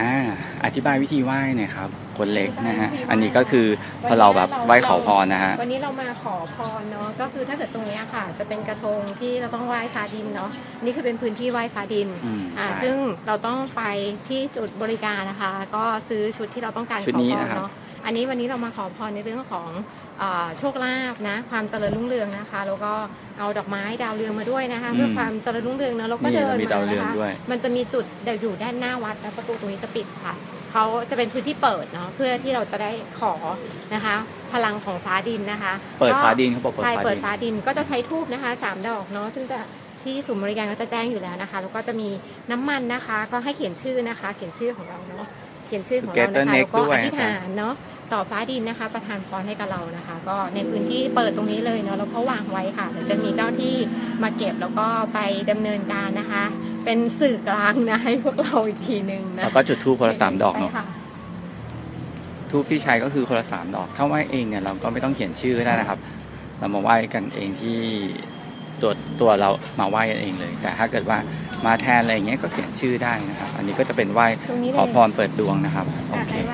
อ่าอธิบายวิธีไหว้หน่อยครับ คนเล็กนะฮะ อันนี้ก็คือพอเราแบบไหว้ขอพรนะฮะ วันนี้เรามาขอพรเนาะ ก็คือถ้าเกิดตรงเนี้ยค่ะ จะเป็นกระทงที่เราต้องไหว้ฟ้าดินเนาะ นี่คือเป็นพื้นที่ไหว้ฟ้าดิน อืมอ่า ใช่ซึ่งเราต้องไปที่จุดบริการนะคะ ก็ซื้อชุดที่เราต้องการชุดขอนี้พรนะครับ เนาะ อันนี้วันนี้เรามาขอพรในเรื่องของอ่าโชคลาภนะ ความเจริญรุ่งเรืองนะคะ แล้วก็เอาดอกไม้ดาวเรืองมาด้วยนะคะ เพื่อความเจริญรุ่งเรืองเนาะแล้วก็นี่เดินมีมาดาวเรืองนะคะด้วยมันจะมีจุดเดี๋ยวอยู่ด้านหน้าวัดแล้วประตูตรงนี้จะปิดค่ะเขาจะเป็นพื้นที่เปิดเนาะเพื่อที่เราจะได้ขอนะคะ พลังของฟ้าดินนะคะ เปิดก็ฟ้าดินเขาบอกเปิดใช่ฟ้าเปิดดินฟ้าดินก็จะใช้ทูบนะคะสามดอกเนาะซึ่งจะที่ศูนย์บริการก็จะแจ้งอยู่แล้วนะคะ แล้วก็จะมีน้ำมันนะคะ ก็ให้เขียนชื่อนะคะ เขียนชื่อของเราเนาะเขียนชื่อของเรา Together นะคะ Next แล้วก็ด้วอยธิษฐานเนาะ ต่อฟ้าดินนะคะ ประทานพรให้กับเรานะคะ ก็ในพื้นที่เปิดตรงนี้เลยเนาะแล้วก็วางไว้ค่ะเดี๋ยวจะมีเจ้าที่มาเก็บแล้วก็ไปดำเนินการนะคะ เป็นสื่อกลางนะให้พวกเราอีกทีหนึ่งนะแล้วก็จุดทูปคนละสามดอกเนาะใช่ค่ะทูปที่ใช้ก็คือคนละสามดอกถ้าไหว้เองเนี่ยเราก็ไม่ต้องเขียนชื่อก็ได้นะครับ เรามาไหว้กันเองที่ตัวตัวเรามาไหว้กันเองเลย แต่ถ้าเกิดว่ามาแทนอะไรอย่างเงี้ยก็เขียนชื่อได้นะครับ อันนี้ก็จะเป็นไหว้ตรงนี้เลยขอพรเปิดดวงนะครับโออะเคให้วาง